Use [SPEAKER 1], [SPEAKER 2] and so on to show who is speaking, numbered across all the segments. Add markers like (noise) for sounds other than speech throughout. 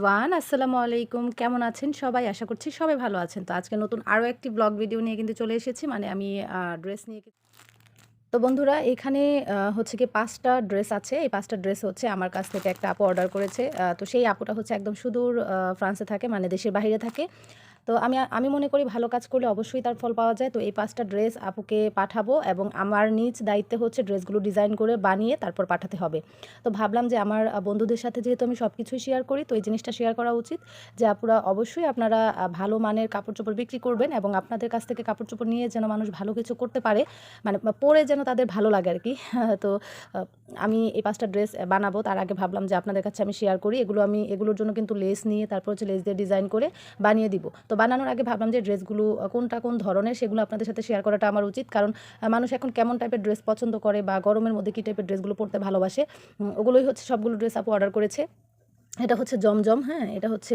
[SPEAKER 1] Everyone, আসসালামু আলাইকুম। কেমন আছেন সবাই? আশা করছি সবাই ভালো আছেন। তো আজকে নতুন আরও একটি ব্লগ ভিডিও নিয়ে কিন্তু চলে এসেছি। মানে আমি ড্রেস নিয়ে তো বন্ধুরা, এখানে হচ্ছে কি পাঁচটা ড্রেস আছে। এই পাঁচটা ড্রেস হচ্ছে আমার কাছ থেকে একটা আপু অর্ডার করেছে। তো সেই আপুটা হচ্ছে একদম সুদূর ফ্রান্সে থাকে মানে দেশের বাইরে থাকে। তো আমি আমি মনে করি ভালো কাজ করলে অবশ্যই তার ফল পাওয়া যায়। তো এই পাঁচটা ড্রেস আপুকে পাঠাবো এবং আমার নিজ দায়িত্বে হচ্ছে ড্রেসগুলো ডিজাইন করে বানিয়ে তারপর পাঠাতে হবে। তো ভাবলাম যে আমার বন্ধুদের সাথে যেহেতু আমি সব কিছুই শেয়ার করি, তো এই জিনিসটা শেয়ার করা উচিত যে আপুরা অবশ্যই আপনারা ভালো মানের কাপড় চোপড় বিক্রি করবেন এবং আপনাদের কাছ থেকে কাপড় চোপড় নিয়ে যেন মানুষ ভালো কিছু করতে পারে মানে পরে যেন তাদের ভালো লাগে আর কি। (laughs) তো, আমি এই পাঁচটা ড্রেস বানাবো। তার আগে ভাবলাম যে আপনাদের কাছে আমি শেয়ার করি। এগুলো আমি, এগুলোর জন্য কিন্তু লেস নিয়ে, তারপর হচ্ছে লেস দিয়ে ডিজাইন করে বানিয়ে দিব। তো বানানোর আগে ভাবলাম যে ড্রেসগুলো কোনটা কোন ধরনের সেগুলো আপনাদের সাথে শেয়ার করাটা আমার উচিত। কারণ মানুষ এখন কেমন টাইপের ড্রেস পছন্দ করে বা গরমের মধ্যে কী টাইপের ড্রেসগুলো পরতে ভালোবাসে ওগুলোই হচ্ছে সবগুলো ড্রেস আপু অর্ডার করেছে। এটা হচ্ছে জমজম হ্যাঁ? এটা হচ্ছে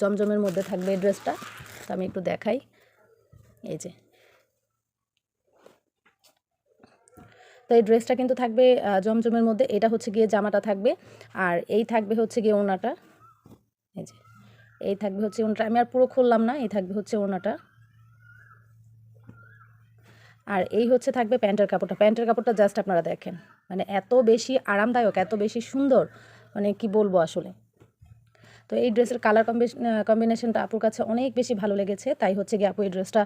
[SPEAKER 1] জমজমের মধ্যে থাকবে এই ড্রেসটা তো আমি একটু দেখাই। এই যে। তো এই ড্রেসটা কিন্তু থাকবে জমজমের মধ্যে। এটা হচ্ছে গিয়ে জামাটা থাকবে। আর এই থাকবে হচ্ছে গিয়ে ওনাটা। এই যে। এই থাকবে হচ্ছে ওনাটা। আমি আর পুরো খুললাম না, এই থাকবে হচ্ছে ওনাটা। আর এই হচ্ছে থাকবে প্যান্টের কাপড়টা। প্যান্টের কাপড়টা জাস্ট আপনারা দেখেন। মানে এত বেশি আরামদায়ক, এত বেশি সুন্দর। মানে কি বলব আসলে? তো এই ড্রেসের কালার কম্বিনেশনটা আপুর কাছে অনেক বেশি ভালো লেগেছে। তাই হচ্ছে গিয়ে আপু এই ড্রেসটা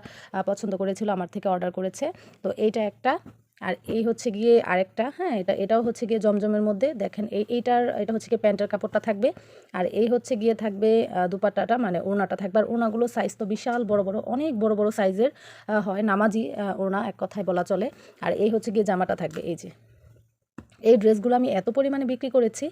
[SPEAKER 1] পছন্দ করেছিল, আমার থেকে অর্ডার করেছে। তো এইটা একটা আর এই হচ্ছে গিয়ে আরেকটা হ্যাঁ এটা, এটাও হচ্ছে গিয়ে জমজমের মধ্যে। দেখেন, এই, এইটার, এটা হচ্ছে গিয়ে প্যান্টের কাপড়টা থাকবে। আর এই হচ্ছে গিয়ে থাকবে দুপাট্টাটা মানে ওড়নাটা থাকবে। আর ওড়নাগুলো সাইজ তো বিশাল বড় বড়, অনেক বড় বড় সাইজের হয়। নামাজি ওড়না এক কথায় বলা চলে। আর এই হচ্ছে গিয়ে জামাটা থাকবে, এই যে। এই ড্রেসগুলো আমি এত পরিমাণে বিক্রি করেছি।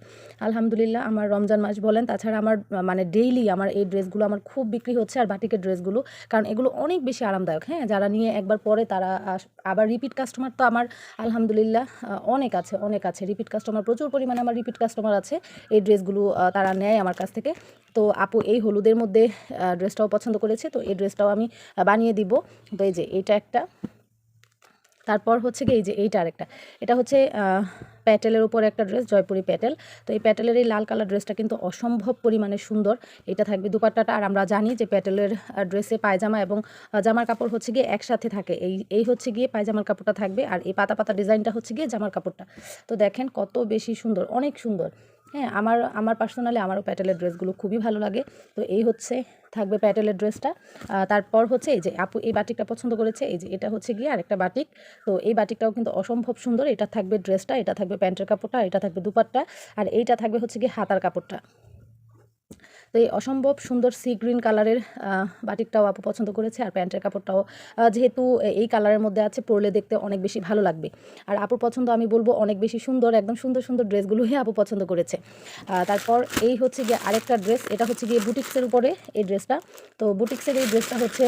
[SPEAKER 1] আলহামদুলিল্লাহ আমার রমজান মাস বলেন, তাছাড়া আমার মানে ডেইলি আমার এই ড্রেসগুলো আমার খুব বিক্রি হচ্ছে আর বাটিকের ড্রেসগুলো, কারণ এগুলো অনেক বেশি আরামদায়ক। হ্যাঁ যারা নিয়ে একবার পরে তারা আবার রিপিট কাস্টমার তো আমার, আলহামদুলিল্লাহ অনেক আছে অনেক আছে। রিপিট কাস্টমার প্রচুর পরিমাণে আমার রিপিট কাস্টমার আছে। এই ড্রেসগুলো তারা নেয় আমার কাছ থেকে। তো আপু এই হলুদের মধ্যে ড্রেসটাও পছন্দ করেছে, তো এই ড্রেসটাও আমি বানিয়ে দিব। তো এই যে এটা একটা। তারপর হচ্ছে কি এই যে এইটা আরেকটা। এটা হচ্ছে প্যাটেলের উপর একটা ড্রেস জয়পুরি প্যাটেল। তো এই প্যাটেলের এই লাল কালার ড্রেসটা কিন্তু অসম্ভব পরিমাণে সুন্দর। এটা থাকবে দুপাট্টাটা। আর আমরা জানি যে প্যাটেলের ড্রেসে পায়জামা এবং জামার কাপড় হচ্ছে গিয়ে একসাথে থাকে। এই এই হচ্ছে গিয়ে পায়জামার কাপড়টা থাকবে। আর এই পাতা পাতা ডিজাইনটা হচ্ছে গিয়ে জামার কাপড়টা। তো দেখেন কত বেশি সুন্দর, অনেক সুন্দর। হ্যাঁ আমার আমার পার্সোনালি আমারও প্যাটেলের ড্রেসগুলো খুবই ভালো লাগে। তো এই হচ্ছে, থাকবে প্যাটেলের ড্রেসটা তারপর হচ্ছে এই যে আপু, এই বাটিকটা পছন্দ করেছে, এই যে এটা হচ্ছে গিয়ে আরেকটা বাটিক। তো এই বাটিকটাও কিন্তু অসম্ভব সুন্দর, এটা থাকবে ড্রেসটা এটা থাকবে প্যান্টের কাপড়টা এটা থাকবে দুপাট্টা। আর এইটা থাকবে হচ্ছে গিয়ে হাতার কাপড়টা। তো এই অসম্ভব সুন্দর সি গ্রিন কালারের বাটিকটাও আপু পছন্দ করেছে আর প্যান্টের কাপড়টাও। যেহেতু এই কালারের মধ্যে আছে, পরলে দেখতে অনেক বেশি ভালো লাগবে। আর আপুর পছন্দ আমি বলব অনেক বেশি সুন্দর, একদম সুন্দর সুন্দর ড্রেসগুলোই আপু পছন্দ করেছে। তারপর এই হচ্ছে গিয়ে আরেকটা ড্রেস, এটা হচ্ছে গিয়ে বুটিক্সের উপরে এই ড্রেসটা। তো বুটিক্সের এই ড্রেসটা হচ্ছে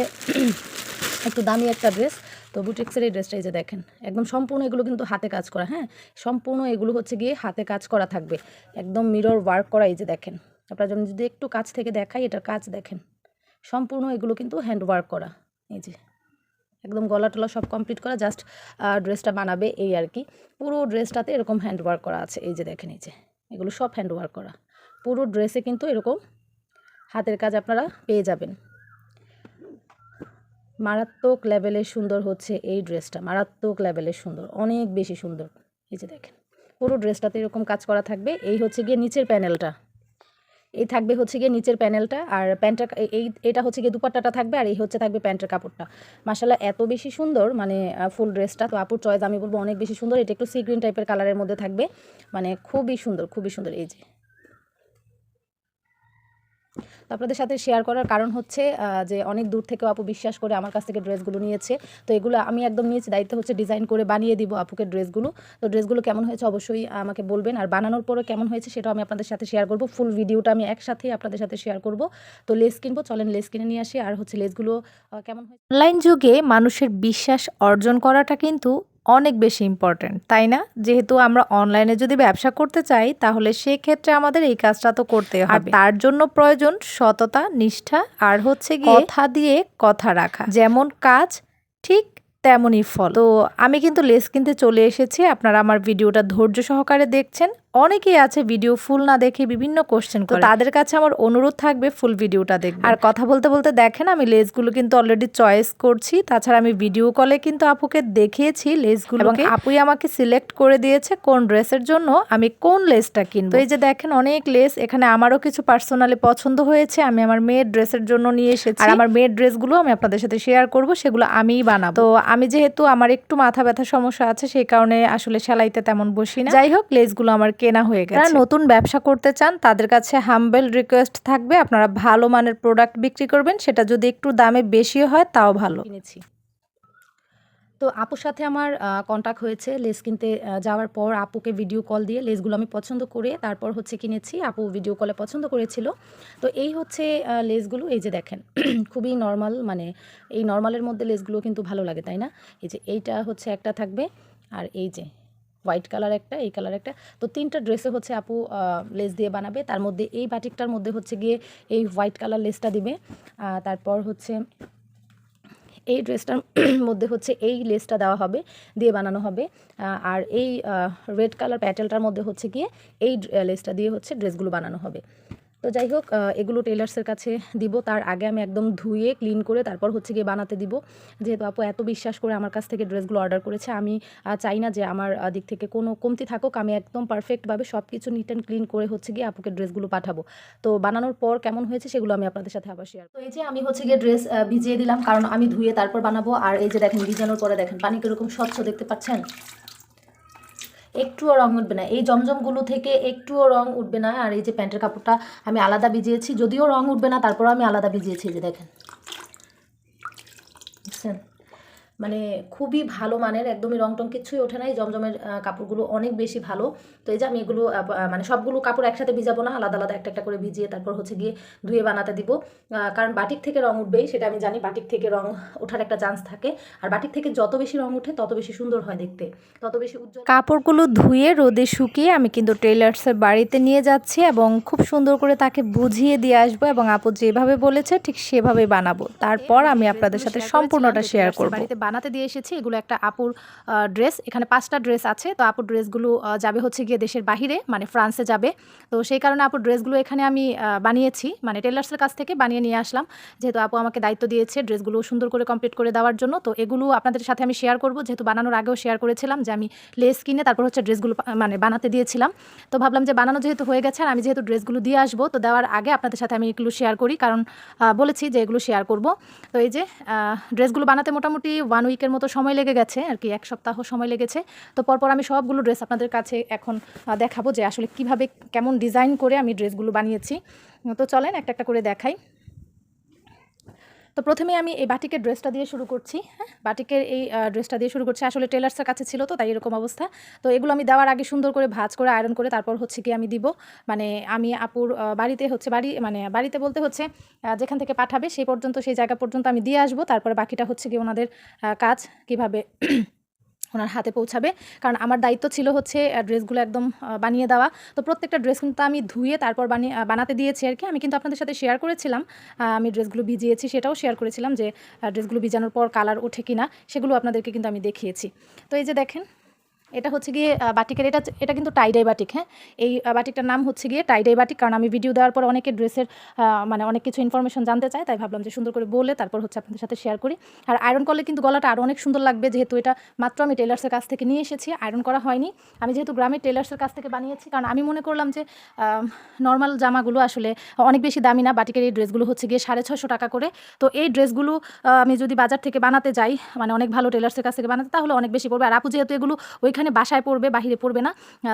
[SPEAKER 1] (clears throat) একটু দামি একটা ড্রেস। তো বুটিক্সের এই ড্রেসটা এই যে দেখেন, একদম সম্পূর্ণ এগুলো কিন্তু হাতে কাজ করা হ্যাঁ? সম্পূর্ণ এগুলো হচ্ছে গিয়ে হাতে কাজ করা থাকবে। একদম মিরর ওয়ার্ক করা এই যে দেখেন। আপনারা যেমন যদি একটু কাছ থেকে দেখাই, এটার কাজ দেখেন। সম্পূর্ণ এগুলো কিন্তু হ্যান্ড ওয়ার্ক করা। এই যে, একদম গলা টলা সব কমপ্লিট করা জাস্ট ড্রেসটা বানাবে এই আর কি। পুরো ড্রেসটাতে এরকম হ্যান্ড ওয়ার্ক করা আছে। এই যে দেখেন, এই যে, এগুলো সব হ্যান্ড ওয়ার্ক করা। পুরো ড্রেসে কিন্তু এরকম হাতের কাজ আপনারা পেয়ে যাবেন। মারাত্মক লেভেলের সুন্দর হচ্ছে এই ড্রেসটা মারাত্মক লেভেলের সুন্দর, অনেক বেশি সুন্দর। এই যে দেখেন, পুরো ড্রেসটাতে এরকম কাজ করা থাকবে। এই হচ্ছে গিয়ে নিচের প্যানেলটা এই থাকবে হচ্ছে গিয়ে নিচের প্যানেলটা, আর প্যান্টের এই, এটা হচ্ছে গিয়ে দুপাট্টাটা থাকবে, আর এই হচ্ছে থাকবে প্যান্টের কাপড়টা। মাসাল্লাহ এত বেশি সুন্দর মানে ফুল ড্রেসটা, তো আপুর চয়েস আমি বলব অনেক বেশি সুন্দর, এটা একটু সি গ্রিন টাইপের কালারের মধ্যে থাকবে। মানে খুবই সুন্দর খুবই সুন্দর, এই যে। আপনাদের সাথে শেয়ার করার কারণ হচ্ছে যে অনেক দূর থেকেও আপু বিশ্বাস করে আমার কাছ থেকে ড্রেসগুলো নিয়েছে। তো এগুলো আমি একদম নিয়েছি, দায়িত্ব হচ্ছে ডিজাইন করে বানিয়ে দিব আপুকে ড্রেসগুলো তো ড্রেসগুলো কেমন হয়েছে অবশ্যই আমাকে বলবেন। আর বানানোর পরে কেমন হয়েছে সেটাও আমি আপনাদের সাথে শেয়ার করব। ফুল ভিডিওটা আমি একসাথেই আপনাদের সাথে শেয়ার করব। তো লেস কিনবো, চলেন লেস কিনে নিয়ে আসি। আর হচ্ছে লেসগুলো কেমন হয়েছে?
[SPEAKER 2] অনলাইন যুগে মানুষের বিশ্বাস অর্জন করাটা কিন্তু অনেক বেশি ইম্পর্ট্যান্ট তাই না? যেহেতু আমরা অনলাইনে যদি ব্যবসা করতে চাই তাহলে সেক্ষেত্রে আমাদের এই কাজটা তো করতে হবে। তার জন্য প্রয়োজন সততা নিষ্ঠা আর হচ্ছে গিয়ে কথা দিয়ে কথা রাখা। যেমন কাজ ঠিক তেমনই ফল। তো আমি কিন্তু লেস কিনতে চলে এসেছি আপনারা আমার ভিডিওটা ধৈর্য সহকারে দেখছেন। অনেকেই আছে ভিডিও ফুল না দেখে বিভিন্ন কোশ্চেন করে। তাদের কাছে আমার অনুরোধ থাকবে ফুল ভিডিওটা দেখবে। আর কথা বলতে বলতে দেখেন আমি লেসগুলো কিন্তু অলরেডি চয়েস করছি। তাছাড়া আমি ভিডিও কলে কিন্তু আপুকে দেখিয়েছি লেসগুলো এবং আপুই আমাকে সিলেক্ট করে দিয়েছে কোন ড্রেসের জন্য আমি কোন লেসটা কিনবো। এই যে দেখেন অনেক লেস এখানে আমারও কিছু পার্সোনালি পছন্দ হয়েছে আমি আমার মেয়ের ড্রেসের জন্য নিয়ে এসেছি। আর আমার মেয়ের ড্রেসগুলো আমি আপনাদের সাথে শেয়ার করব সেগুলো আমিই বানাবো। তো আমি যেহেতু আমার একটু মাথা ব্যথা সমস্যা আছে সেই কারণে আসলে সেলাইতে তেমন বসি না। যাই হোক লেসগুলো আমার কেনা হয়ে গেছে। যারা নতুন ব্যবসা করতে চান তাদের কাছে হাম্বেল রিকোয়েস্ট থাকবে। আপনারা ভালো মানের প্রোডাক্ট বিক্রি করবেন সেটা যদি একটু দামে বেশি হয় তাও ভালো।
[SPEAKER 1] কিনেছি। তো আপুর সাথে আমার কন্ট্যাক্ট হয়েছে লেস কিনতে যাওয়ার পর আপুকে ভিডিও কল দিয়ে লেসগুলো আমি পছন্দ করে তারপর হচ্ছে কিনেছি। আপু ভিডিও কলে পছন্দ করেছিল। তো এই হচ্ছে লেসগুলো এই যে দেখেন (clears throat) খুবই নর্মাল মানে এই নর্মালের মধ্যে লেসগুলো কিন্তু ভালো লাগে তাই না? এই যে এইটা হচ্ছে একটা থাকবে আর এই যে হোয়াইট কালার একটা, এই কালার একটা। তো তিনটা ড্রেসে হচ্ছে আপু লেস দিয়ে বানাবে। তার মধ্যে এই বাটিকটার মধ্যে হচ্ছে গিয়ে এই হোয়াইট কালার লেসটা দিবে। তারপর হচ্ছে এই ড্রেসটার (clears throat) মধ্যে হচ্ছে এই লেসটা দেওয়া হবে, দিয়ে বানানো হবে। আর এই রেড কালার প্যাটেলটার মধ্যে হচ্ছে গিয়ে এই লেসটা দিয়ে হচ্ছে ড্রেসগুলো বানানো হবে। তো যাই হোক এগুলো টেলার্সের কাছে দিব। তার আগে আমি একদম ধুয়ে, ক্লিন করে তারপর হচ্ছে গিয়ে বানাতে দিব। যেহেতু আপু এত বিশ্বাস করে আমার কাছ থেকে ড্রেসগুলো অর্ডার করেছে, আমি চাই না যে আমার দিক থেকে কোনো কমতি থাকুক। আমি একদম পারফেক্টভাবে সব কিছু নিট অ্যান্ড ক্লিন করে হচ্ছে গিয়ে আপুকে ড্রেসগুলো পাঠাবো। তো বানানোর পর কেমন হয়েছে সেগুলো আমি আপনাদের সাথে আবার শেয়ার তো এই যে আমি হচ্ছে গিয়ে ড্রেস ভিজিয়ে দিলাম, কারণ আমি ধুয়ে তারপর বানাবো। আর এই যে দেখেন, ভিজানোর পরে দেখেন, পানি কীরকম স্বচ্ছ দেখতে পাচ্ছেন? একটুও রং উঠবে না। এই জমজমগুলো থেকে একটুও রং উঠবে না আর এই যে প্যান্টের কাপড়টা আমি আলাদা ভিজিয়েছি, যদিও রং উঠবে না, তারপরেও আমি আলাদা ভিজিয়েছি যে দেখেন। বুঝছেন? মানে খুবই ভালো মানের, একদমই রং টং কিচ্ছুই ওঠে নাই, জমজমের কাপড়গুলো অনেক বেশি ভালো। তো এই যে আমি এগুলো মানে সবগুলো কাপড় একসাথে ভিজাবো না, আলাদা আলাদা একটা একটা করে ভিজিয়ে তারপর হচ্ছে গিয়ে ধুয়ে বানাতে দিব। কারণ বাটিক থেকে রং উঠবেই, সেটা আমি জানি বাটিক থেকে রং ওঠার একটা চান্স থাকে। আর বাটিক থেকে যত বেশি রং উঠে, তত বেশি সুন্দর হয় দেখতে। তত বেশি উজ্জ্বল
[SPEAKER 2] কাপড়গুলো ধুয়ে রোদে শুকিয়ে আমি কিন্তু টেলার্সের বাড়িতে নিয়ে যাচ্ছি এবং খুব সুন্দর করে তাকে বুঝিয়ে দিয়ে আসব এবং আপু যেভাবে বলেছে, ঠিক সেভাবে বানাবো। তারপর আমি আপনাদের সাথে সম্পূর্ণটা শেয়ার করব।
[SPEAKER 1] বানাতে দিয়ে এসেছি। এগুলো একটা আপুর ড্রেস। এখানে পাঁচটা ড্রেস আছে। তো আপুর ড্রেসগুলো যাবে হচ্ছে গিয়ে দেশের বাহিরে মানে ফ্রান্সে যাবে। তো সেই কারণে আপুর ড্রেসগুলো এখানে আমি বানিয়েছি। মানে টেলার্সের কাছ থেকে বানিয়ে নিয়ে আসলাম। যেহেতু আপু আমাকে দায়িত্ব দিয়েছে ড্রেসগুলো সুন্দর করে কমপ্লিট করে দেওয়ার জন্য। তো এগুলো আপনাদের সাথে আমি শেয়ার করব। যেহেতু বানানোর আগেও শেয়ার করেছিলাম যে আমি লেস কিনে তারপর হচ্ছে ড্রেসগুলো মানে বানাতে দিয়েছিলাম। তো ভাবলাম যে বানানো যেহেতু হয়ে গেছে আর আমি যেহেতু ড্রেসগুলো দিয়ে আসব, তো দেওয়ার আগে আপনাদের সাথে আমি এগুলো শেয়ার করি। কারণ বলেছি যে এগুলো শেয়ার করব। তো এই যে ড্রেসগুলো বানাতে মোটামুটি ওয়ান উইকের মতো সময় লেগে গেছে, আর কি এক সপ্তাহ সময় লেগেছে। তো পরপর আমি সবগুলো ড্রেস আপনাদের কাছে এখন দেখাবো যে আসলে কীভাবে, কেমন ডিজাইন করে আমি ড্রেসগুলো বানিয়েছি। তো চলেন একটা একটা করে দেখাই। তো প্রথমে আমি এই বাটিকের ড্রেসটা দিয়ে শুরু করছি হ্যাঁ? বাটিকের এই ড্রেসটা দিয়ে শুরু করছি। আসলে টেলার্সের কাছে ছিল তো, তাই এরকম অবস্থা। তো এগুলো আমি দেওয়ার আগে সুন্দর করে ভাজ করে আয়রন করে তারপর হচ্ছে কি আমি দিব। মানে আমি আপুর বাড়িতে হচ্ছে বাড়ি মানে বাড়িতে বলতে হচ্ছে যেখান থেকে পাঠাবে সেই পর্যন্ত, সেই জায়গা পর্যন্ত আমি দিয়ে আসব। তারপরে বাকিটা হচ্ছে কি ওনাদের কাজ, কীভাবে ওনার হাতে পৌঁছাবে। কারণ আমার দায়িত্ব ছিল হচ্ছে ড্রেসগুলো একদম বানিয়ে দেওয়া। তো প্রত্যেকটা ড্রেস কিন্তু আমি ধুয়ে তারপর বানিয়ে বানাতে দিয়েছি আর কি। আমি কিন্তু আপনাদের সাথে শেয়ার করেছিলাম। আমি ড্রেসগুলো ভিজিয়েছি সেটাও শেয়ার করেছিলাম যে ড্রেসগুলো ভিজানোর পর কালার ওঠে কি না সেগুলো আপনাদেরকে কিন্তু আমি দেখিয়েছি। তো এই যে দেখেন এটা হচ্ছে গিয়ে বাটিকের, এটা এটা কিন্তু টাইডাই বাটিক হ্যাঁ? এই বাটিকটার নাম হচ্ছে গিয়ে টাইডাই বাটিক, কারণ আমি ভিডিও দেওয়ার পর অনেকে ড্রেসের মানে অনেক কিছু ইনফরমেশন জানতে চায়, তাই ভাবলাম যে সুন্দর করে বলে তারপর হচ্ছে আপনাদের সাথে শেয়ার করি। আর আয়রন করলে কিন্তু গলাটা আরও অনেক সুন্দর লাগবে, যেহেতু এটা মাত্র আমি টেলার্সের কাছ থেকে নিয়ে এসেছি আয়রন করা হয়নি। আমি যেহেতু গ্রামের টেলার্সের কাছ থেকে বানিয়েছি, কারণ আমি মনে করলাম যে নর্মাল জামাগুলো আসলে অনেক বেশি দামি না, বাটিকের এই ড্রেসগুলো হচ্ছে গিয়ে সাড়ে ছশো টাকা করে। তো এই ড্রেসগুলো আমি যদি বাজার থেকে বানাতে যাই মানে অনেক ভালো টেলার্সের কাছ থেকে বানাতে, তাহলে অনেক বেশি পড়বে। আর আপু যেহেতু এগুলো ওইখানে বাসায় পড়বে, বাহিরে পড়বে না।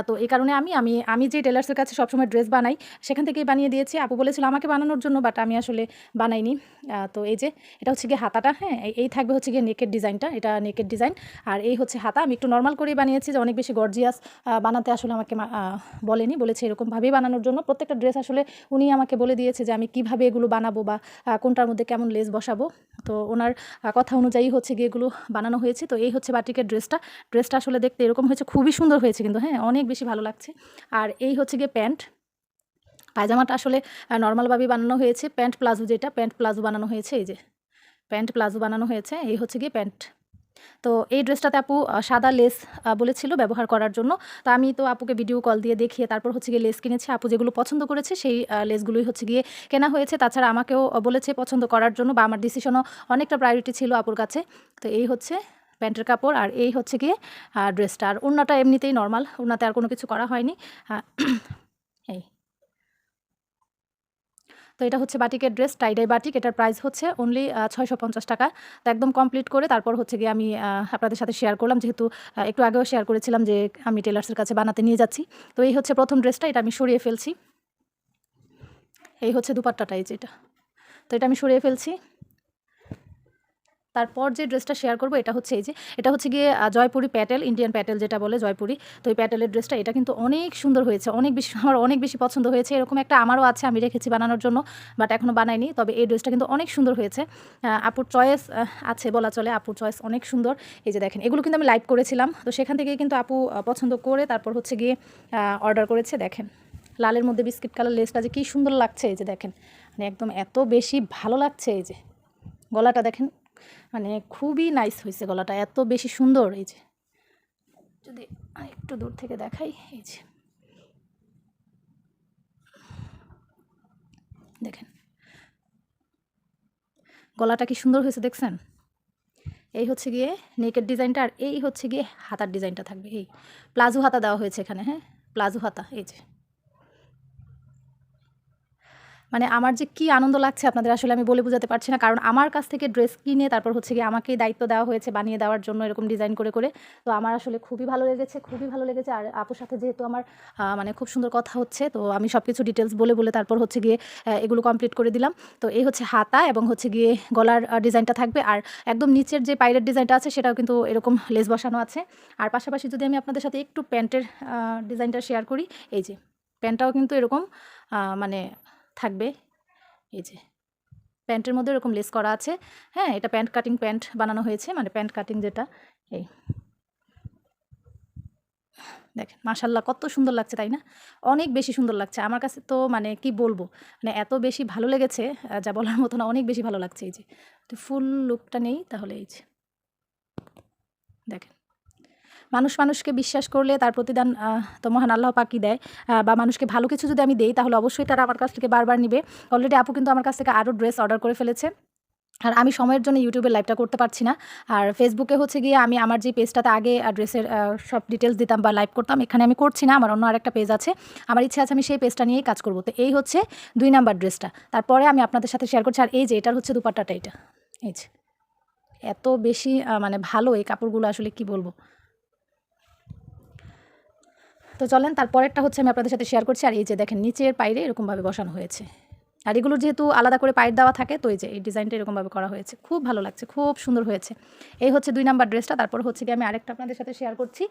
[SPEAKER 1] তো এই কারণে আমি আমি আমি যে টেলার্সের কাছে সবসময় ড্রেস বানাই, সেখান থেকেই বানিয়ে দিয়েছি। আপু বলেছিল আমাকে বানানোর জন্য বাট আমি আসলে বানাইনি। তো এই যে, এটা হচ্ছে গিয়ে হাতাটা হ্যাঁ এই- থাকবে হচ্ছে গিয়ে নেকের ডিজাইনটা এটা নেকের ডিজাইন আর এই হচ্ছে হাতা, আমি একটু নর্মাল করেই বানিয়েছি যে অনেক বেশি গর্জিয়াস বানাতে আসলে আমাকে বলেনি, বলেছে এরকমভাবেই বানানোর জন্য। প্রত্যেকটা ড্রেস আসলে উনি আমাকে বলে দিয়েছে যে আমি কীভাবে এগুলো বানাবো বা কোনটার মধ্যে কেমন লেস বসাবো। তো ওনার কথা অনুযায়ী হচ্ছে গিয়ে এগুলো বানানো হয়েছে। তো এই হচ্ছে বাটিকের ড্রেসটা ড্রেসটা আসলে দেখতে এরকম হয়েছে, খুবই সুন্দর হয়েছে কিন্তু হ্যাঁ অনেক বেশি ভালো লাগছে। আর এই হচ্ছে গিয়ে প্যান্ট। পায়জামাটা আসলে নর্মালভাবেই বানানো হয়েছে, প্যান্ট প্লাজো যেটা, প্যান্ট প্লাজো বানানো হয়েছে, এই যে। প্যান্ট প্লাজো বানানো হয়েছে, এই হচ্ছে গিয়ে প্যান্ট। তো এই ড্রেসটাতে আপু সাদা লেস বলেছিল ব্যবহার করার জন্য। তো আমি তো আপুকে ভিডিও কল দিয়ে দেখিয়ে তারপর হচ্ছে গিয়ে লেস কিনেছি, আপু যেগুলো পছন্দ করেছে সেই লেসগুলোই হচ্ছে গিয়ে কেনা হয়েছে। তাছাড়া আমাকেও বলেছে পছন্দ করার জন্য বা আমার ডিসিশনও অনেকটা প্রায়োরিটি ছিল আপুর কাছে। তো এই হচ্ছে প্যান্টের কাপড় আর এই হচ্ছে গিয়ে ড্রেসটা। আর ওড়নাটা এমনিতেই নর্মাল ওনাতে আর কোনো কিছু করা হয়নি। (clears throat) এই। তো এটা হচ্ছে বাটিকের ড্রেস টাইডাই বাটিক। এটার প্রাইস হচ্ছে অনলি ছয়শো পঞ্চাশ টাকা। তো একদম কমপ্লিট করে তারপর হচ্ছে গিয়ে আমি আপনাদের সাথে শেয়ার করলাম। যেহেতু একটু আগেও শেয়ার করেছিলাম যে আমি টেলার্সের কাছে বানাতে নিয়ে যাচ্ছি। তো এই হচ্ছে প্রথম ড্রেসটা, এটা আমি সরিয়ে ফেলছি। এই হচ্ছে দুপাট্টাটা, এই যেটা তো এটা আমি সরিয়ে ফেলছি। তারপর যে ড্রেসটা শেয়ার করব, এটা হচ্ছে এই যে, এটা হচ্ছে গিয়ে জয়পুরি প্যাটেল ইন্ডিয়ান প্যাটেল যেটা বলে জয়পুরি, তো এই প্যাটেলের ড্রেসটা এটা কিন্তু অনেক সুন্দর হয়েছে, অনেক বেশি, আমার অনেক বেশি পছন্দ হয়েছে, এরকম একটা আমারও আছে, আমি রেখেছি বানানোর জন্য বাট এখনও বানাইনি, তবে এই ড্রেসটা কিন্তু অনেক সুন্দর হয়েছে। আপুর চয়েস আছে বলা চলে, আপুর চয়েস অনেক সুন্দর, এই যে দেখেন, এগুলো কিন্তু আমি লাইভ করেছিলাম, তো সেখান থেকে কিন্তু আপু পছন্দ করে, তারপর হচ্ছে গিয়ে অর্ডার করেছে, দেখেন। লালের মধ্যে বিস্কিট কালার লেসটা যে কী সুন্দর লাগছে, এই যে দেখেন মানে একদম এত বেশি ভালো লাগছে, এই যে, গলাটা দেখেন মানে খুবই নাইস হয়েছে গলাটা, এত বেশি সুন্দর, এই যে। যদি একটু দূর থেকে দেখাই, এই যে। দেখেন। গলাটা কি সুন্দর হয়েছে দেখছেন? এই হচ্ছে গিয়ে নেকের ডিজাইনটা আর এই হচ্ছে গিয়ে হাতার ডিজাইনটা থাকবে, এই। প্লাজো হাতা দেওয়া হয়েছে এখানে হ্যাঁ? প্লাজো হাতা, এই যে। মানে আমার যে কি আনন্দ লাগছে আপনাদের আসলে আমি বলে বোঝাতে পারছি না। কারণ আমার কাছ থেকে ড্রেস কিনে তারপর হচ্ছে গিয়ে আমাকেই দায়িত্ব দেওয়া হয়েছে বানিয়ে দেওয়ার জন্য এরকম ডিজাইন করে করে। তো আমার আসলে খুবই ভালো লেগেছে, খুবই ভালো লেগেছে। আর আপুর সাথে যেহেতু আমার মানে খুব সুন্দর কথা হচ্ছে, তো আমি সব কিছু ডিটেলস বলে বলে তারপর হচ্ছে গিয়ে এগুলো কমপ্লিট করে দিলাম। তো এই হচ্ছে হাতা এবং হচ্ছে গিয়ে গলার ডিজাইনটা থাকবে। আর একদম নিচের যে পাইরের ডিজাইনটা আছে সেটাও কিন্তু এরকম লেস বসানো আছে। আর পাশাপাশি যদি আমি আপনাদের সাথে একটু প্যান্টের ডিজাইনটা শেয়ার করি, এই যে প্যান্টটাও কিন্তু এরকম মানে থাকবে। এই যে, প্যান্টের মধ্যে এরকম লেস করা আছে। হ্যাঁ এটা প্যান্ট কাটিং প্যান্ট বানানো হয়েছে মানে প্যান্ট কাটিং যেটা, এই। দেখেন মাশাল্লাহ কত সুন্দর লাগছে, তাই না? অনেক বেশি সুন্দর লাগছে। আমার কাছে তো মানে কি বলব? মানে এত বেশি ভালো লেগেছে যা বলার মতো না অনেক বেশি ভালো লাগছে, এই যে। ফুল লুকটা নেই, তাহলে এই যে। দেখেন মানুষ মানুষকে বিশ্বাস করলে তার প্রতিদান তো মহান আল্লাহ পাকি দেয় বা মানুষকে ভালো কিছু যদি আমি দেই, তাহলে অবশ্যই তারা আমার কাছ থেকে বারবার নিবে। অলরেডি আপু কিন্তু আমার কাছ থেকে আরও ড্রেস অর্ডার করে ফেলেছে। আর আমি সময়ের জন্য ইউটিউবে লাইভটা করতে পারছি না। আর ফেসবুকে হচ্ছে গিয়ে আমি আমার যে পেজটাতে আগে ড্রেসের সব ডিটেলস দিতাম বা লাইভ করতাম, এখানে আমি করছি না, আমার অন্য আরেকটা পেজ আছে। আমার ইচ্ছে আছে আমি সেই পেজটা নিয়েই কাজ করব। তো এই হচ্ছে দুই নাম্বার ড্রেসটা তারপরে আমি আপনাদের সাথে শেয়ার করছি। আর এই যে, এটার হচ্ছে দুপাট্টাটা এটা এই যে, এত বেশি মানে ভালো এই কাপড়গুলো আসলে কি বলব? তো চলেন, তারপরেরটা হচ্ছে আমি আপনাদের সাথে শেয়ার করছি, আর এই যে দেখেন, নিচের পাইরে এরকমভাবে বসানো হয়েছে। আর এগুলোর যেহেতু আলাদা করে পাইর দেওয়া থাকে, তো এই যে এই ডিজাইনটা এরকমভাবে করা হয়েছে। খুব ভালো লাগছে, খুব সুন্দর হয়েছে। এই হচ্ছে দুই নাম্বার ড্রেসটা তারপর হচ্ছে কি আমি আরেকটা আপনাদের সাথে শেয়ার করছি।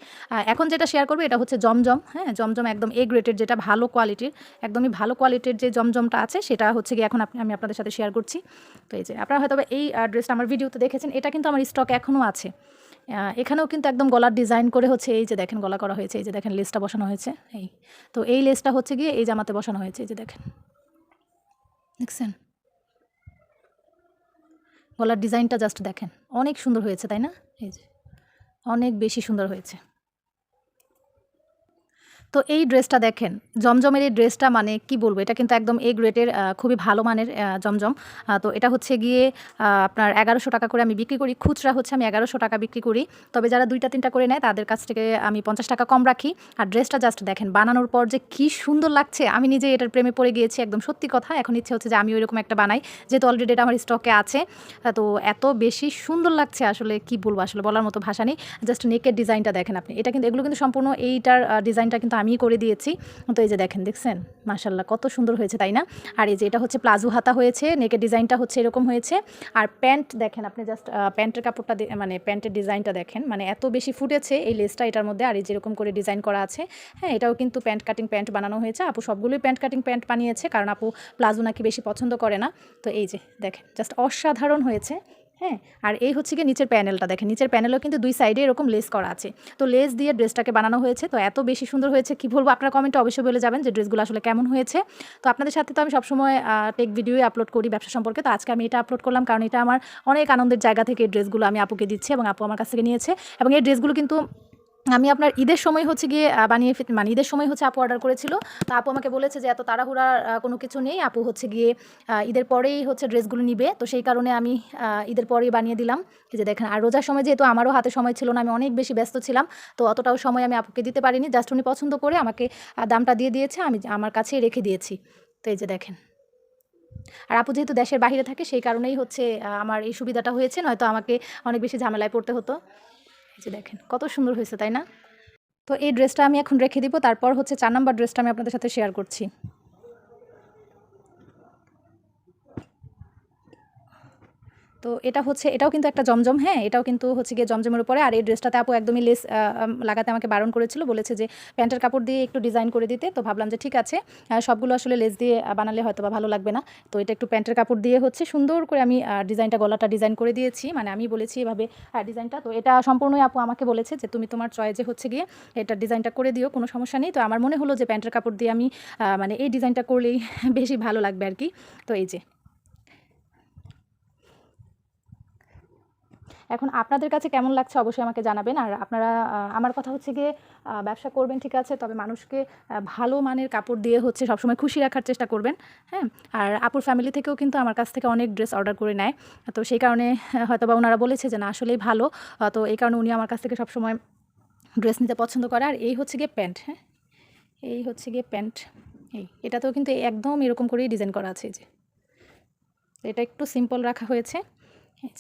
[SPEAKER 1] এখন যেটা শেয়ার করব, এটা হচ্ছে জমজম হ্যাঁ জমজম একদম এ গ্রেটের যেটা ভালো কোয়ালিটির একদমই ভালো কোয়ালিটির যে জমজমটা আছে, সেটা হচ্ছে কি এখন আপনি, আমি আপনাদের সাথে শেয়ার করছি। তো এই যে, আপনারা হয়তো এই ড্রেসটা আমার ভিডিওতে দেখেছেন, এটা কিন্তু আমার স্টক এখনও আছে। এখানেও কিন্তু একদম গলার ডিজাইন করে হচ্ছে এই যে দেখেন গলা করা হয়েছে, এই যে দেখেন লেসটা বসানো হয়েছে, এই। তো এই লেসটা হচ্ছে গিয়ে এই জামাতে বসানো হয়েছে, এই যে দেখেন। দেখছেন? গলার ডিজাইনটা জাস্ট দেখেন। অনেক সুন্দর হয়েছে, তাই না? এই যে, অনেক বেশি সুন্দর হয়েছে। তো এই ড্রেসটা দেখেন, জমজমের এই ড্রেসটা মানে কি বলব? এটা কিন্তু একদম এ গ্রেটের খুবই ভালো মানের জমজম। তো এটা হচ্ছে গিয়ে আপনার এগারোশো টাকা করে আমি বিক্রি করি। খুচরা হচ্ছে আমি এগারোশো টাকা বিক্রি করি। তবে যারা দুইটা, তিনটা করে নেয়, তাদের কাছ থেকে আমি পঞ্চাশ টাকা কম রাখি। আর ড্রেসটা জাস্ট দেখেন, বানানোর পর যে কি সুন্দর লাগছে। আমি নিজে এটার প্রেমে পড়ে গিয়েছি, একদম সত্যি কথা। এখন ইচ্ছে হচ্ছে যে আমি ওইরকম একটা বানাই, যেহেতু অলরেডি এটা আমার স্টকে আছে। তো এত বেশি সুন্দর লাগছে আসলে, কি বলব? আসলে বলার মতো ভাষা নেই। জাস্ট নেকের ডিজাইনটা দেখেন আপনি। এটা কিন্তু, এগুলো কিন্তু সম্পূর্ণ এইটার ডিজাইনটা কিন্তু আমিই করে দিয়েছি। তো এই যে দেখেন, দেখছেন? মাশাল্লাহ কত সুন্দর হয়েছে, তাই না? আর এই যে এটা হচ্ছে প্লাজো হাতা হয়েছে, নেকের ডিজাইনটা হচ্ছে এরকম হয়েছে। আর প্যান্ট দেখেন, আপনি জাস্ট প্যান্টের কাপড়টা মানে প্যান্টের ডিজাইনটা দেখেন মানে এত বেশি ফুটেছে এই লেসটা এটার মধ্যে। আর এই যেরকম করে ডিজাইন করা আছে হ্যাঁ এটাও কিন্তু প্যান্ট কাটিং প্যান্ট বানানো হয়েছে। আপু সবগুলোই প্যান্ট কাটিং প্যান্ট বানিয়েছে, কারণ আপু প্লাজো নাকি বেশি পছন্দ করে না। তো এই যে দেখেন জাস্ট অসাধারণ হয়েছে। হ্যাঁ আর এই হচ্ছে কি নিচের প্যানেলটা দেখেন। নিচের প্যানেলও কিন্তু দুই সাইডে এরকম লেস করা আছে। তো লেস দিয়ে ড্রেসটাকে বানানো হয়েছে। তো এত বেশি সুন্দর হয়েছে, কি বলব? আপনারা কমেন্টে অবশ্যই বলে যাবেন যে ড্রেসগুলো আসলে কেমন হয়েছে। তো আপনাদের সাথে তো আমি সবসময় টেক ভিডিওই আপলোড করি ব্যবসা সম্পর্কে। তো আজকে আমি এটা আপলোড করলাম কারণ এটা আমার অনেক আনন্দের জায়গা থেকে এই ড্রেসগুলো আমি আপুকে দিচ্ছি এবং আপু আমার কাছ থেকে নিয়েছে। এবং এই ড্রেসগুলো কিন্তু আমি আপনার ঈদের সময় হচ্ছে গিয়ে বানিয়ে মানে ঈদের সময় হচ্ছে আপু অর্ডার করেছিল। তো আপু আমাকে বলেছে যে, এত তাড়াহুড়ার কোনো কিছু নেই। আপু হচ্ছে গিয়ে ঈদের পরেই হচ্ছে ড্রেসগুলো নিবে। তো সেই কারণে আমি ঈদের পরেই বানিয়ে দিলাম। যে দেখেন, আর রোজার সময় যেহেতু আমারও হাতে সময় ছিল না, আমি অনেক বেশি ব্যস্ত ছিলাম। তো অতটাও সময় আমি আপুকে দিতে পারিনি। জাস্ট উনি পছন্দ করে আমাকে দামটা দিয়ে দিয়েছে, আমি আমার কাছেই রেখে দিয়েছি। তো এই যে দেখেন। আর আপু যেহেতু দেশের বাইরে থাকে, সেই কারণেই হচ্ছে আমার এই সুবিধাটা হয়েছে। নয়তো আমাকে অনেক বেশি ঝামেলায় পড়তে হতো। যে দেখেন, কত সুন্দর হয়েছে, তাই না? তো এই ড্রেসটা আমি এখন রেখে দিব। তারপর হচ্ছে চার নাম্বার ড্রেসটা আমি আপনাদের সাথে শেয়ার করছি। তো এটা হচ্ছে, এটাও কিন্তু একটা জমজম হ্যাঁ? এটাও কিন্তু হচ্ছে গিয়ে জমজমের উপরে। আর এই ড্রেসটাতে আপু একদমই লেস লাগাতে আমাকে বারণ করেছিল। বলেছে যে প্যান্টের কাপড় দিয়ে একটু ডিজাইন করে দিতে। তো ভাবলাম যে ঠিক আছে সবগুলো আসলে লেস দিয়ে বানালে হয়তো বা ভালো লাগবে না। তো এটা একটু প্যান্টের কাপড় দিয়ে হচ্ছে সুন্দর করে আমি ডিজাইনটা গলাটা ডিজাইন করে দিয়েছি। মানে আমি বলেছি এভাবে ডিজাইনটা তো এটা সম্পূর্ণই আপু আমাকে বলেছে যে তুমি তোমার চয়েজে হচ্ছে গিয়ে এটা ডিজাইনটা করে দিও, কোনো সমস্যা নেই। তো আমার মনে হলো যে প্যান্টের কাপড় দিয়ে আমি মানে এই ডিজাইনটা করলেই (laughs) বেশি ভালো লাগবে আর কি। তো এই যে। এখন আপনাদের কাছে কেমন লাগছে অবশ্যই আমাকে জানাবেন। আর আপনারা আমার কথা হচ্ছে গিয়ে ব্যবসা করবেন, ঠিক আছে? তবে মানুষকে ভালো মানের কাপড় দিয়ে হচ্ছে সবসময় খুশি রাখার চেষ্টা করবেন হ্যাঁ? আর আপুর ফ্যামিলি থেকেও কিন্তু আমার কাছ থেকে অনেক ড্রেস অর্ডার করে নেয়। তো সেই কারণে হয়তো বা ওনারা বলেছে যে না, আসলেই ভালো। তো এই কারণে উনি আমার কাছ থেকে সবসময় ড্রেস নিতে পছন্দ করে। আর এই হচ্ছে গিয়ে প্যান্ট হ্যাঁ? এই হচ্ছে গিয়ে প্যান্ট, এই এটাতেও কিন্তু একদম এরকম করেই ডিজাইন করা আছে যে। এটা একটু সিম্পল রাখা হয়েছে, এই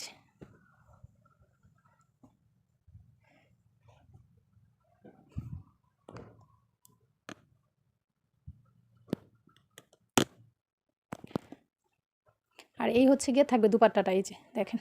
[SPEAKER 1] আর এই হচ্ছে গিয়ে থাকবে দুপাট্টাটা এই যে দেখেন।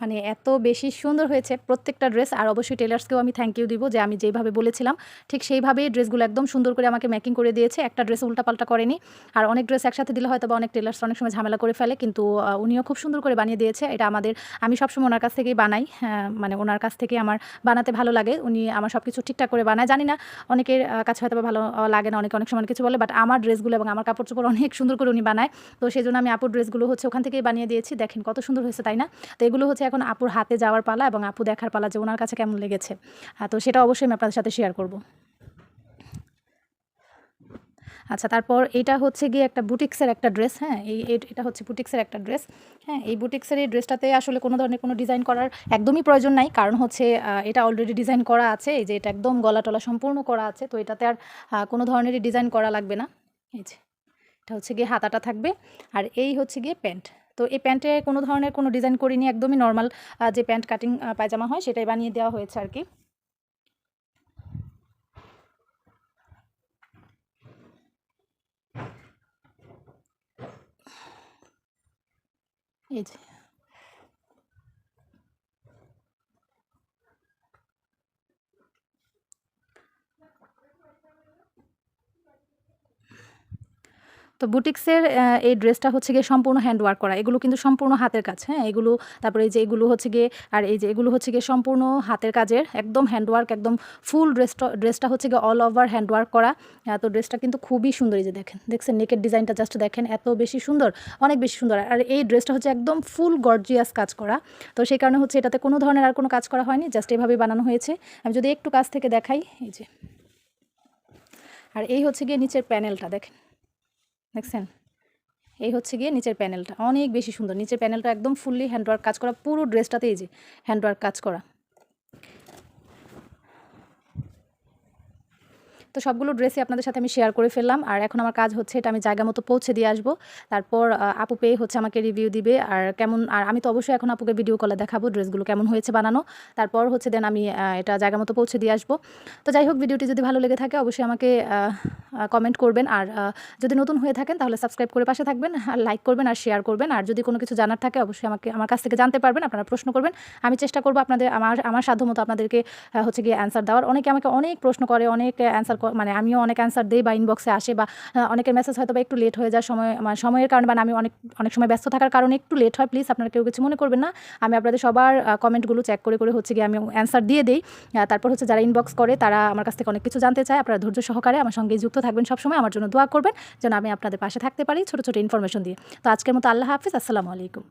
[SPEAKER 1] মানে এত বেশি সুন্দর হয়েছে প্রত্যেকটা ড্রেস। আর অবশ্যই টেলার্সকেও আমি থ্যাংক ইউ দিব যে আমি যেইভাবে বলেছিলাম ঠিক সেইভাবেই ড্রেসগুলো একদম সুন্দর করে আমাকে মেকিং করে দিয়েছে। একটা ড্রেস উল্টাপাল্টা করেনি। আর অনেক ড্রেস একসাথে দিলে হয়তো বা অনেক টেলার্স অনেক সময় ঝামেলা করে ফেলে কিন্তু উনিও খুব সুন্দর করে বানিয়ে দিয়েছে। এটা আমাদের আমি সবসময় ওনার কাছ থেকেই বানাই হ্যাঁ, মানে ওনার কাছ থেকে আমার বানাতে ভালো লাগে। উনি আমার সব কিছু ঠিকঠাক করে বানায়। জানি না অনেকের কাছে হয়তো ভালো লাগে না অনেকে অনেক সময় কিছু বলে বাট আমার ড্রেসগুলো এবং আমার কাপড় চোপড় অনেক সুন্দর করে উনি বানায়। তো সেই জন্য আমি আপুর ড্রেসগুলো হচ্ছে ওখান থেকেই বানিয়ে দিয়েছি। দেখেন কত সুন্দর হয়েছে তাই না? তো এগুলো হচ্ছে এখন আপুর হাতে যাওয়ার পালা এবং আপু দেখার পালা যে ওনার কাছে কেমন লেগেছে। তো সেটা অবশ্যই আমি আপনাদের সাথে শেয়ার করব। আচ্ছা তারপর এটা হচ্ছে গিয়ে একটা বুটিক্সের একটা ড্রেস হ্যাঁ? এই এই- এটা হচ্ছে বুটিক্সের একটা ড্রেস হ্যাঁ? এই বুটিক্সের এই ড্রেসটাতে আসলে কোনো ধরনের কোনো ডিজাইন করার একদমই প্রয়োজন নাই। কারণ হচ্ছে এটা অলরেডি ডিজাইন করা আছে, এই যে এটা একদম গলা টলা সম্পূর্ণ করা আছে, তো এটাতে আর কোনো ধরনেরই ডিজাইন করা লাগবে না। এই যে, এটা হচ্ছে গিয়ে হাতাটা থাকবে। আর এই হচ্ছে গিয়ে প্যান্ট। তো এই প্যান্টে কোনো ধরনের কোনো ডিজাইন করিনি, একদমই নর্মাল যে প্যান্ট কাটিং পায়জামা হয় সেটাই বানিয়ে দেওয়া হয়েছে আর কি। এই যে। তো বুটিক্সের এই ড্রেসটা হচ্ছে গিয়ে সম্পূর্ণ হ্যান্ড ওয়ার্ক করা। এগুলো কিন্তু সম্পূর্ণ হাতের কাজ হ্যাঁ? এগুলো, তারপরে এই যে এগুলো হচ্ছে গিয়ে, আর এই যে এগুলো হচ্ছে গিয়ে সম্পূর্ণ হাতের কাজের, একদম হ্যান্ড ওয়ার্ক একদম ফুল ড্রেসটা ড্রেসটা হচ্ছে গিয়ে অল ওভার হ্যান্ড ওয়ার্ক করা। তো ড্রেসটা কিন্তু খুবই সুন্দর এই যে দেখেন, দেখছেন নেকের ডিজাইনটা জাস্ট দেখেন, এত বেশি সুন্দর, অনেক বেশি সুন্দর। আর এই ড্রেসটা হচ্ছে একদম ফুল গর্জিয়াস কাজ করা। তো সেই কারণে হচ্ছে এটাতে কোনো ধরনের আর কোনো কাজ করা হয়নি জাস্ট এভাবেই বানানো হয়েছে। আমি যদি একটু কাছ থেকে দেখাই, এই যে। আর এই হচ্ছে গিয়ে নিচের প্যানেলটা দেখেন। দেখছেন? এই হচ্ছে গিয়ে নিচের প্যানেলটা। অনেক বেশি সুন্দর। নিচের প্যানেলটা একদম ফুললি হ্যান্ডওয়ার্ক কাজ করা। পুরো ড্রেসটাতে এই যে হ্যান্ডওয়ার্ক কাজ করা। তো সবগুলো ড্রেসই আপনাদের সাথে আমি শেয়ার করে ফেললাম। আর এখন আমার কাজ হচ্ছে এটা আমি জায়গা মতো পৌঁছে দিয়ে আসব। তারপর আপু পেয়ে হচ্ছে আমাকে রিভিউ দিবে। আর কেমন, আর আমি তো অবশ্যই এখন আপুকে ভিডিও কলে দেখাবো ড্রেসগুলো কেমন হয়েছে বানানো। তারপর হচ্ছে দেন আমি এটা জায়গা মতো পৌঁছে দিয়ে আসব। তো যাই হোক, ভিডিওটি যদি ভালো লেগে থাকে অবশ্যই আমাকে কমেন্ট করবেন। আর যদি নতুন হয়ে থাকেন, তাহলে সাবস্ক্রাইব করে পাশে থাকবেন, আর লাইক করবেন, আর শেয়ার করবেন। আর যদি কোনো কিছু জানার থাকে, অবশ্যই আমাকে, আমার কাছ থেকে জানতে পারবেন, আপনারা প্রশ্ন করবেন। আমি চেষ্টা করব আপনাদের, আমার আমার সাধ্যমতো আপনাদেরকে হচ্ছে গিয়ে অ্যান্সার দেওয়ার। অনেকে আমাকে অনেক প্রশ্ন করে, অনেক অ্যান্সার মানে আমিও অনেক অ্যান্সার দিই বা ইনবক্সে আসে বা অনেকের মেসেজ হয়তো বা একটু লেট হয়ে যায় সময় মানে সময়ের কারণে মানে আমি অনেক অনেক সময় ব্যস্ত থাকার কারণে একটু লেট হয়। প্লিজ আপনারা কেউ কিছু মনে করবেন না। আমি আপনাদের সবার কমেন্টগুলো চেক করে করে হচ্ছে গিয়ে আমি অ্যান্সার দিয়ে দিই। তারপর হচ্ছে যারা ইনবক্স করে, তারা আমার কাছ থেকে অনেক কিছু জানতে চায়। আপনারা ধৈর্য সহকারে আমার সঙ্গে যুক্ত থাকবেন সবসময়, আমার জন্য দোয়া করবেন, যেন আমি আপনাদের পাশে থাকতে পারি ছোটো ছোটো ইনফরমেশন দিয়ে। তো আজকের মতো আল্লাহ হাফিজ, আসসালামু আলাইকুম।